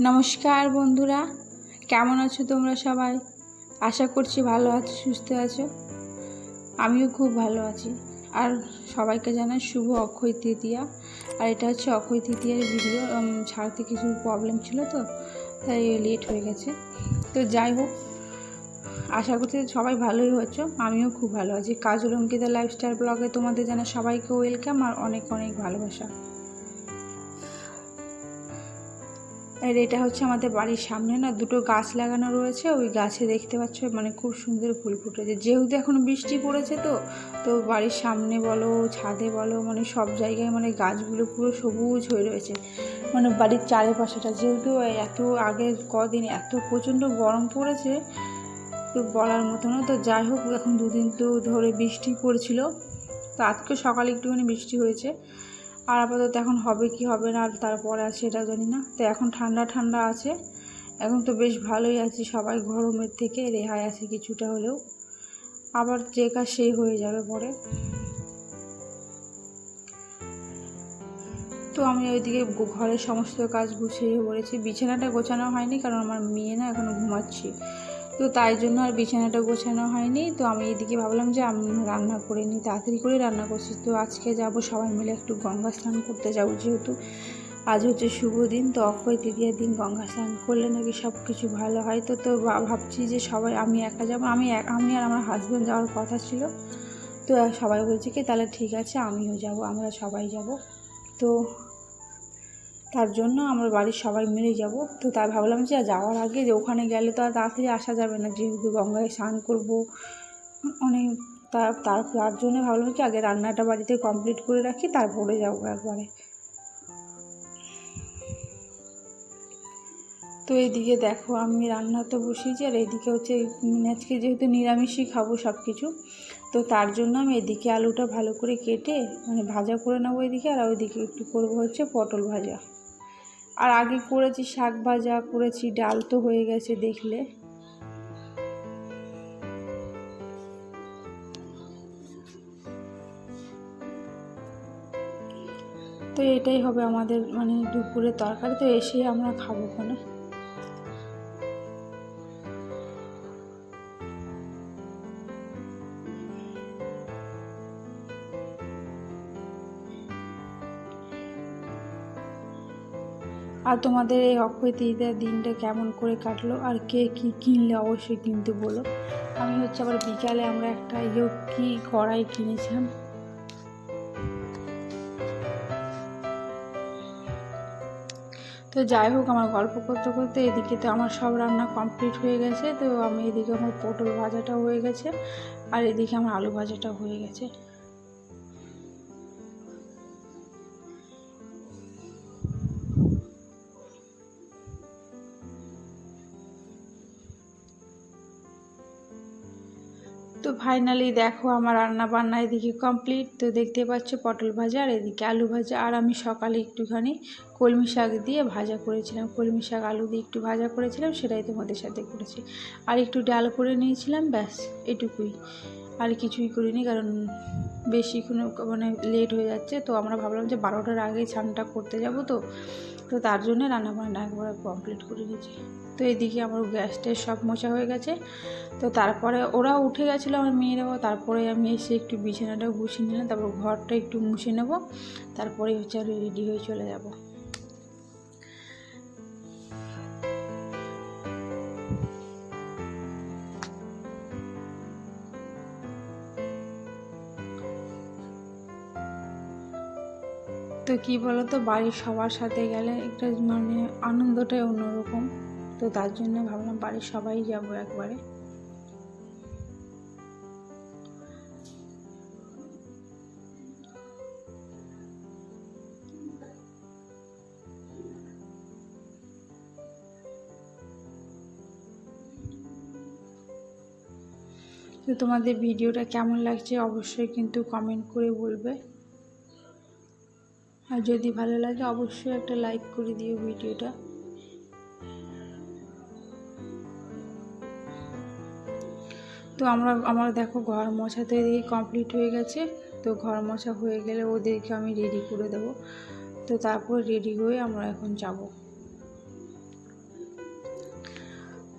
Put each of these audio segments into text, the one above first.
নমস্কার বন্ধুরা, কেমন আছো তোমরা সবাই? আশা করছি ভালো আছো, সুস্থ আছো। আমিও খুব ভালো আছি। আর সবাইকে জানাই শুভ অক্ষয় তৃতীয়া। আর এটা হচ্ছে অক্ষয় তৃতীয়ার ভিডিও। ছাড়তে কিছু প্রবলেম ছিল তো, তাই লেট হয়ে গেছে। তো যাই হোক, আশা করছি সবাই ভালোই হচ্ছে আমিও খুব ভালো আছি। কাজল অঙ্কিতা লাইফস্টাইল ব্লগে তোমাদের জানা সবাইকে ওয়েলকাম আর অনেক অনেক ভালোবাসা। আর এটা হচ্ছে আমাদের বাড়ির সামনে না, দুটো গাছ লাগানো রয়েছে। ওই গাছে দেখতে পাচ্ছ মানে খুব সুন্দর ফুল ফুটেছে। যেহেতু এখন বৃষ্টি পড়েছে তো তো বাড়ির সামনে বলো, ছাদে বলো মানে সব জায়গায় মানে গাছগুলো পুরো সবুজ হয়ে রয়েছে। মানে বাড়ির চারিপাশেটা যেহেতু এত আগে কদিন এত প্রচণ্ড গরম পড়েছে, তো বলার মতো না। তো যাই হোক, এখন দুদিন তো ধরে বৃষ্টি পড়ছিল। তো আজকে সকালে একটুখানি বৃষ্টি হয়েছে। আর আপাতত এখন হবে কি হবে না, তারপরে আছে এটা জানি না। তো এখন ঠান্ডা ঠান্ডা আছে। এখন তো বেশ ভালোই আছি সবাই গরমের থেকে, রেহাই আছে কিছুটা হলেও। আবার যে কাজ সেই হয়ে যাবে পরে। তো আমি ওইদিকে ঘরের সমস্ত কাজ গুছিয়ে পড়েছি বিছানাটা গোছানো হয়নি কারণ আমার মেয়ে না এখনও ঘুমাচ্ছি। তো তাই জন্য আর বিছানাটা গোছানো হয়নি। তো আমি এদিকে ভাবলাম যে আমি রান্না করে নিই, তাড়াতাড়ি করে রান্না করছি। তো আজকে যাব সবাই মিলে একটু গঙ্গা স্নান করতে যাব যেহেতু। আজ হচ্ছে শুভ দিন, তো অক্ষয় তৃতীয় দিন গঙ্গা স্নান করলে নাকি সব কিছু ভালো হয়। তো তো ভাবছি যে সবাই, আমি একা যাব, আমি আমি আর আমার হাজব্যান্ড যাওয়ার কথা ছিল। তো সবাই বলছে কি, তাহলে ঠিক আছে, আমিও যাব, আমরা সবাই যাব। তো তার জন্য আমরা বাড়ির সবাই মিলে যাব। তো তাই ভাবলাম যে যাওয়ার আগে যে ওখানে গেলে তো আর তাড়াতাড়ি আসা যাবে না। যেহেতু গঙ্গায় স্নান করব, অনেক তার তার তার জন্য ভাবলাম কি আগে রান্নাটা বাড়িতে কমপ্লিট করে রাখি, তারপরে যাব একবারে। তো এইদিকে দেখো আমি রান্না তো বসিয়েছি আর এইদিকে হচ্ছে মানে আজকে যেহেতু নিরামিষই খাব সব কিছু তো তার জন্য আমি এদিকে আলুটা ভালো করে কেটে মানে ভাজা করে নেব এদিকে, আর ওইদিকে একটু করব হচ্ছে পটল ভাজা। আর আগে করেছি শাক ভাজা, করেছি ডাল তো হয়ে গেছে দেখলে। তো এটাই হবে আমাদের মানে দুপুরের তরকারি, তো এসেই আমরা খাব ওখানে। আর তোমাদের এই অক্ষয় তৃতীয়ার দিনটা কেমন করে কাটলো? আর কে কী কিনলে অবশ্যই কিনতে বলো। আমি হচ্ছে আবার বিকালে আমরা একটা ইয়ে কি কড়াই কিনেছিলাম। তো যাই হোক, আমার গল্প করতে করতে এদিকে তো আমার সব রান্না কমপ্লিট হয়ে গেছে। তো আমি এদিকে আমার পটল ভাজাটা হয়ে গেছে। আর এদিকে আমার আলু ভাজাটা হয়ে গেছে। তো ফাইনালি দেখো আমার রান্না বান্না এদিকে কমপ্লিট তো দেখতে পাচ্ছ পটল ভাজা আর এদিকে আলু ভাজা। আর আমি সকালে একটুখানি কলমি শাক দিয়ে ভাজা করেছিলাম। কলমি শাক আলু দিয়ে একটু ভাজা করেছিলাম, সেটাই তোমাদের সাথে করেছি। আর একটু ডাল করে নিয়েছিলাম, ব্যাস, এটুকুই। আর কিছুই করিনি, কারণ বেশি কোনো মানে লেট হয়ে যাচ্ছে। তো আমরা ভাবলাম যে বারোটার আগে স্নানটা করতে যাব তো। তো তার জন্যে রান্না বান্না একবার কমপ্লিট করে নিয়েছি। তো এদিকে আমার গ্যাস ট্যাস সব মোছা হয়ে গেছে। তো তারপরে ওরা উঠে গেছিল আমার মেয়েরাও তারপরে আমি এসে একটু বিছানাটা গুছিয়ে নিলাম। তারপর ঘরটা একটু মুছে নেব। তারপরে হচ্ছে রেডি হয়ে চলে যাব। তো কি বলো তো বাড়ির সবার সাথে গেলে একটা মানে আনন্দটাই অন্যরকম। তো তার জন্য ভাবলাম বাড়ির সবাই যাব একবারে। তো তোমাদের ভিডিওটা কেমন লাগছে অবশ্যই কিন্তু কমেন্ট করে বলবে। আর যদি ভালো লাগে, অবশ্যই একটা লাইক করে দিও ভিডিওটা। তো আমরা, আমার দেখো ঘর মোছা তো এদিকে কমপ্লিট হয়ে গেছে। তো ঘর মোছা হয়ে গেলে ওদেরকে আমি রেডি করে দেবো। তো তারপর রেডি হয়ে আমরা এখন যাব।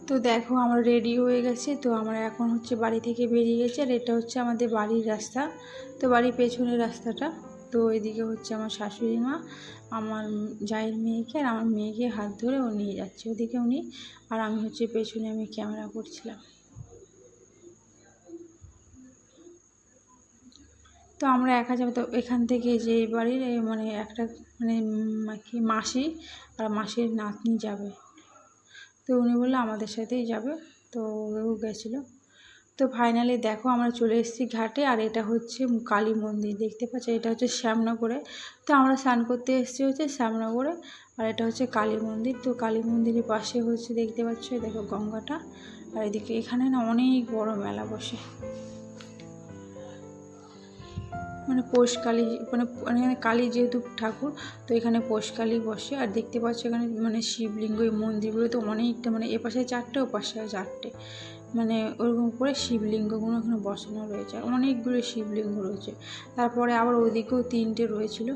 তো দেখো আমরা রেডি হয়ে গেছে। তো আমরা এখন হচ্ছে বাড়ি থেকে বেরিয়ে গেছি। আর এটা হচ্ছে আমাদের বাড়ির রাস্তা। তো বাড়ির পেছনের রাস্তাটা। তো এদিকে হচ্ছে আমার শাশুড়ি মা, আমার জায়ের মেয়েকে আর আমার মেয়েকে হাত ধরে ও নিয়ে যাচ্ছে ওদিকে উনি আর আমি হচ্ছে পেছনে আমি ক্যামেরা করছিলাম। তো আমরা একা যাব, তো এখান থেকে যে বাড়ির মানে একটা মানে কি মাসি আর মাসির নাতনি যাবে। তো উনি বলল আমাদের সাথেই যাবে, তো ও গেছিল। তো ফাইনালি দেখো আমরা চলে এসেছি ঘাটে আর এটা হচ্ছে কালী মন্দির, দেখতে পাচ্ছ? এটা হচ্ছে শ্যামনগরে। তো আমরা স্নান করতে এসেছি হচ্ছে শ্যামনগরে আর এটা হচ্ছে কালী মন্দির। তো কালী মন্দিরের পাশে হচ্ছে দেখতে পাচ্ছ দেখো গঙ্গাটা। আর এদিকে এখানে না অনেক বড় মেলা বসে। মানে পৌষ কালী মানে এখানে কালী যেহেতু ঠাকুর, তো এখানে পৌষ কালী বসে। আর দেখতে পাচ্ছ এখানে মানে শিবলিঙ্গ, এই মন্দিরগুলো তো অনেকটা মানে এপাশে চারটে, ওপাশে চারটে। মানে ওরকম করে শিবলিঙ্গগুলো এখানে বসানো রয়েছে, অনেকগুলো শিবলিঙ্গ রয়েছে। তারপরে আবার ওদিকেও তিনটে রয়েছিল।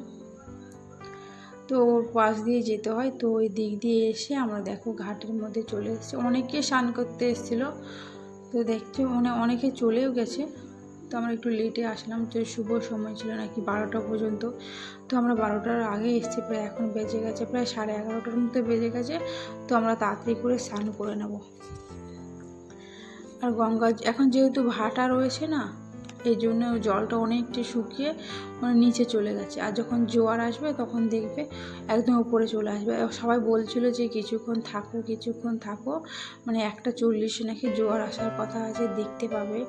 তো ওর পাশ দিয়ে যেতে হয়, তো ওই দিক দিয়ে এসে আমরা দেখো ঘাটের মধ্যে চলে এসেছি। অনেকে স্নান করতে এসেছিল, তো দেখছি মানে অনেকে চলেও গেছে। তো আমরা একটু লেটে আসলাম, তো শুভ সময় ছিল নাকি বারোটা পর্যন্ত। তো আমরা বারোটার আগে এসেছি, প্রায় এখন বেজে গেছে, প্রায় সাড়ে এগারোটার মতো বেজে গেছে। তো আমরা তাড়াতাড়ি করে স্নান করে নেব। আর গঙ্গা এখন যেহেতু ভাটা রয়েছে না, এই জন্য জলটা অনেকটা শুকিয়ে মানে নিচে চলে গেছে। আর যখন জোয়ার আসবে তখন দেখবে একদম উপরে চলে আসবে। সবাই বলছিল যে কিছুক্ষণ থাকো কিছুক্ষণ থাকো। মানে একটা চল্লিশে নাকি জোয়ার আসার কথা আছে, দেখতে পাবে।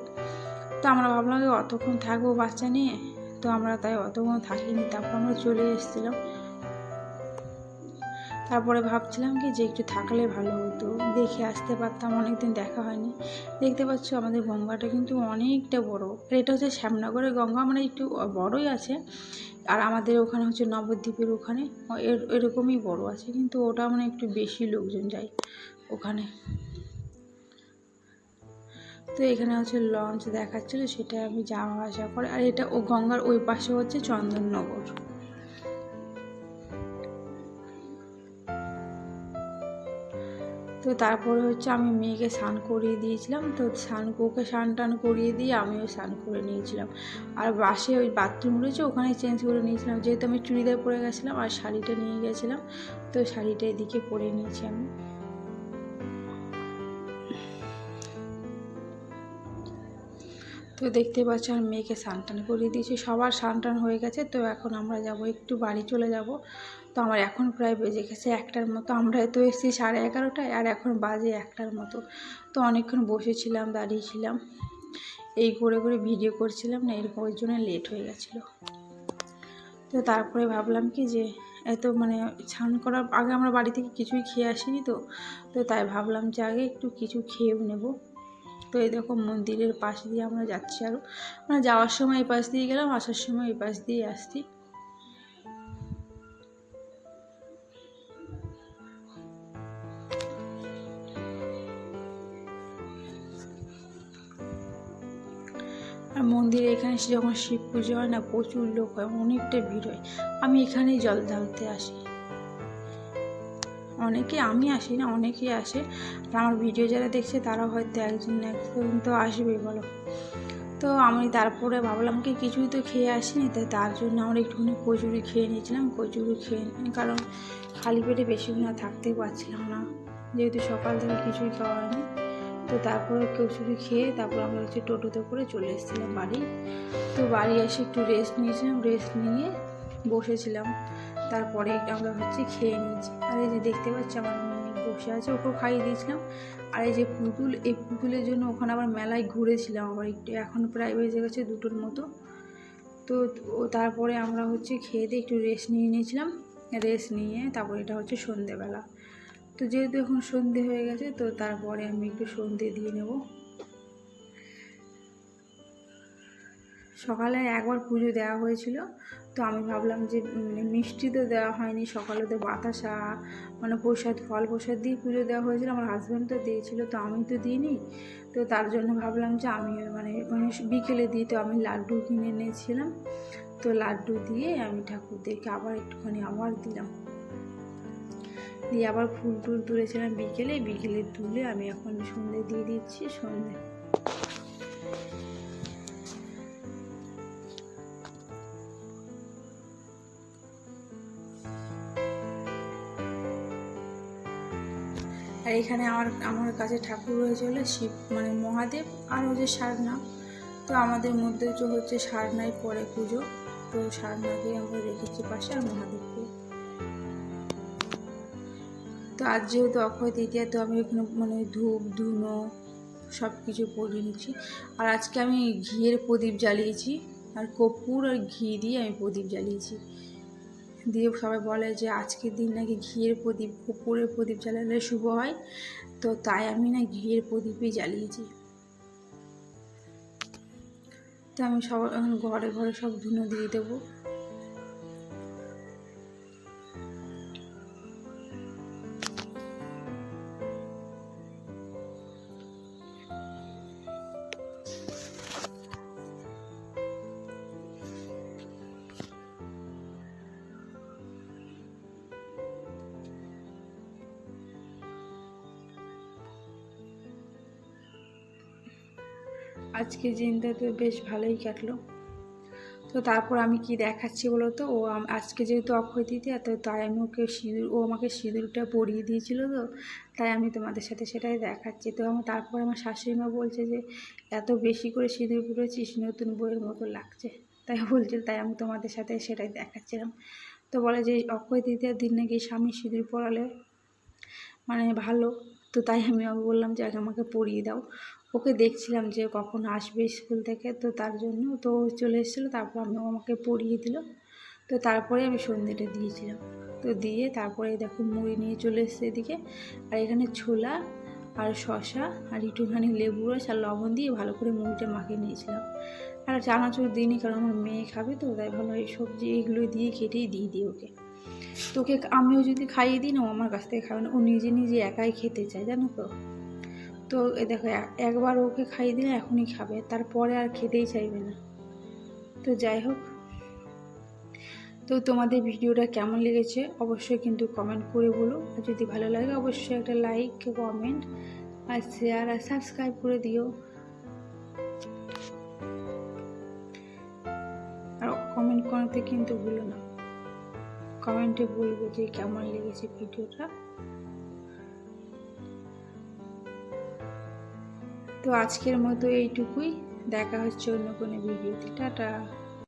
তো আমরা ভাবলাম যে অতক্ষণ থাকব বাচ্চা নিয়ে। তো আমরা তাই অতক্ষণ থাকিনি। তারপর আমরা চলে এসেছিলাম। তারপরে ভাবছিলাম কি যে একটু থাকলে ভালো হতো। দেখে আসতে পারতাম, অনেকদিন দেখা হয়নি। দেখতে পাচ্ছ আমাদের গঙ্গাটা কিন্তু অনেকটা বড়। আর এটা হচ্ছে শ্যামনগরের গঙ্গা মানে একটু বড়ই আছে। আর আমাদের ওখানে হচ্ছে নবদ্বীপের ওখানে এর- এরকমই বড় আছে, কিন্তু ওটা মানে একটু বেশি লোকজন যায় ওখানে। তো এখানে হচ্ছে লঞ্চ দেখাচ্ছিল সেটা আমি যাওয়া আসা করে। আর এটা ও গঙ্গার ওই পাশে হচ্ছে চন্দননগর। তো তারপরে হচ্ছে আমি মেয়েকে স্নান করিয়ে দিয়েছিলাম। তো স্নান ওকে স্নান টান করিয়ে দিয়ে আমিও স্নান করে নিয়েছিলাম। আর বাসে ওই বাথরুম রয়েছে, ওখানে চেঞ্জ করে নিয়েছিলাম। যেহেতু আমি চুড়িদার পরে গেছিলাম আর শাড়িটা নিয়ে গেছিলাম, তো শাড়িটা এদিকে পরে নিয়েছি আমি। তো দেখতে পাচ্ছ আর মেয়েকে স্নান করিয়ে দিয়েছি। সবার স্নান হয়ে গেছে, তো এখন আমরা যাব, একটু বাড়ি চলে যাব। তো আমার এখন প্রায় বেজে গেছে একটার মতো, আমরা তো এসেছি সাড়ে এগারোটায় আর এখন বাজে একটার মতো। তো অনেকক্ষণ বসেছিলাম, দাঁড়িয়েছিলাম, এই করে করে ভিডিও করছিলাম, না এরকম ওই জন্য লেট হয়ে গেছিল। তো তারপরে ভাবলাম কি যে, এত মানে স্নান করার, আগে আমরা বাড়ি থেকে কিছুই খেয়ে আসিনি তো তো তাই ভাবলাম যে আগে একটু কিছু খেয়েও নেব। তো এই দেখো মন্দিরের পাশ দিয়ে আমরা যাচ্ছি আরও মানে যাওয়ার সময় এই পাশ দিয়ে গেলাম, আসার সময় এই পাশ দিয়ে আসছি। আর মন্দিরে এখানে যখন শিব পুজো হয় না, প্রচুর লোক হয়, অনেকটা ভিড় হয়। আমি এখানেই জল ঢালতে আসি। অনেকে আমি আসি না, অনেকেই আসে। আর আমার ভিডিও যারা দেখছে, তারা হয়তো একজন না একজন তো আসবেই, বলো। তো আমি তারপরে ভাবলাম কি, কিছুই তো খেয়ে আসিনি তাই তার জন্য আমরা একটুখানি কচুরি খেয়ে নিয়েছিলাম। কচুরি খেয়ে কারণ খালি পেটে বেশিক্ষণ আর থাকতেই পারছিলাম না। যেহেতু সকাল থেকে কিছুই খাওয়া হয়নি, তো তারপরে কচুরি খেয়ে তারপর আমরা হচ্ছে টোটোতে করে চলে এসেছিলাম বাড়ি। তো বাড়ি এসে একটু রেস্ট নিয়েছিলাম রেস্ট নিয়ে বসেছিলাম। তারপরে আমরা হচ্ছে খেয়ে নিয়েছি। আর এই যে দেখতে পাচ্ছি আমার মেয়ে বসে আছে, ওকেও খাইয়ে দিয়েছিলাম। আর এই যে পুতুল, এই পুতুলের জন্য ওখানে আবার মেলায় ঘুরেছিলাম আবার একটু। এখন প্রায় বেজে গেছে দুটোর মতো। তো ও তারপরে আমরা হচ্ছে খেয়ে দিয়ে একটু রেস্ট নিয়ে নিয়েছিলাম। রেস্ট নিয়ে তারপরে এটা হচ্ছে সন্ধেবেলা। তো যেহেতু এখন সন্ধে হয়ে গেছে, তো তারপরে আমি একটু সন্ধে দিয়ে নেব। সকালে একবার পুজো দেওয়া হয়েছিল। তো আমি ভাবলাম যে মানে মিষ্টি তো দেওয়া হয়নি সকালে তো বাতাসা মানে প্রসাদ, ফল প্রসাদ দিয়ে পুজো দেওয়া হয়েছিল, আমার হাজব্যান্ড তো দিয়েছিল, তো আমি তো দিইনি। তো তার জন্য ভাবলাম যে আমি মানে মানে বিকেলে দিই, তো আমি লাড্ডু কিনে এনেছিলাম। তো লাড্ডু দিয়ে আমি ঠাকুরদেরকে আবার একটুখানি আবার দিলাম। দিয়ে আবার ফুল টুল তুলেছিলাম বিকেলে বিকেলে তুলে আমি এখন সন্ধে দিয়ে দিচ্ছি, সন্ধে। এখানে আমার আমার কাছে ঠাকুর রয়েছে হলো শিব মানে মহাদেব আর হচ্ছে সারনা। তো আমাদের মধ্যে তো হচ্ছে সারনাই পরে পুজো। তো সারনাকে আমরা রেখেছি পাশে আর মহাদেবকে। তো আজ যেহেতু অক্ষয় তৃতীয়া, তো আমি এখানে মানে ধূপ, ধুনো সব কিছু পরিয়ে নিচ্ছি। আর আজকে আমি ঘিয়ের প্রদীপ জ্বালিয়েছি। আর কপুর আর ঘি দিয়ে আমি প্রদীপ জ্বালিয়েছি। দিয়ে সবাই বলে যে আজকের দিন নাকি ঘিয়ের প্রদীপ, পুকুরের প্রদীপ জ্বালালে শুভ হয়। তো তাই আমি না ঘিয়ের প্রদীপই জ্বালিয়েছি। তো আমি সব ঘরে ঘরে সব ধুনো দিয়ে দেবো। আজকে দিনটা তো বেশ ভালোই কাটলো। তো তারপর আমি কি দেখাচ্ছি বলো তো ও আজকে যেহেতু অক্ষয় তৃতীয়া, তো তাই আমি ওকে সিঁদুর, ও আমাকে সিঁদুরটা পরিয়ে দিয়েছিল তো, তাই আমি তোমাদের সাথে সেটাই দেখাচ্ছি। তো আমার, তারপর আমার শাশুড়ি মা বলছে যে, এত বেশি করে সিঁদুর পরেছিস, নতুন বইয়ের মতো লাগছে। তাই বলছিল তাই আমি তোমাদের সাথে সেটাই দেখাচ্ছিলাম। তো বলে যে, অক্ষয় তৃতীয়ার দিন নাকি স্বামী সিঁদুর পরালে মানে ভালো। তো তাই আমি বললাম যে, আগে আমাকে পরিয়ে দাও। ওকে দেখছিলাম যে কখন আসবে স্কুল থেকে, তো তার জন্য তো চলে এসেছিল, তারপর আমি আমাকে পরিয়ে দিল। তো তারপরে আমি সন্ধ্যেটা দিয়েছিলাম। তো দিয়ে তারপরে দেখো মুড়ি নিয়ে চলে এসছে এদিকে। আর এখানে ছোলা আর শশা আর একটুখানি লেবু রস আর লবণ দিয়ে ভালো করে মুড়িটা মাখিয়ে নিয়েছিলাম। আর চানাচুর দিইনি কারণ আমার মেয়ে খাবে তো, তাই ভালো এই সবজি এইগুলো দিয়ে কেটেই দিয়ে দিই ওকে। তোকে আমিও যদি খাইয়ে দিই না আমার কাছ থেকে খাবে না, ও নিজে নিজে একাই খেতে চায়, জানো তো। তো এ দেখো একবার ওকে খাইয়ে দিলে এখনই খাবে, তারপরে আর খেতেই চাইবে না। তো যাই হোক, তো তোমাদের ভিডিওটা কেমন লেগেছে অবশ্যই কিন্তু কমেন্ট করে বলো। আর যদি ভালো লাগে, অবশ্যই একটা লাইক কমেন্ট আর শেয়ার আর সাবস্ক্রাইব করে দিও। আর কমেন্ট করতে কিন্তু ভুলো না। কমেন্টে বলবে যে কেমন লেগেছে ভিডিওটা। তো আজকের মতো এইটুকুই। দেখা হচ্ছে অন্য কোনো ভিডিওতে। টাটা।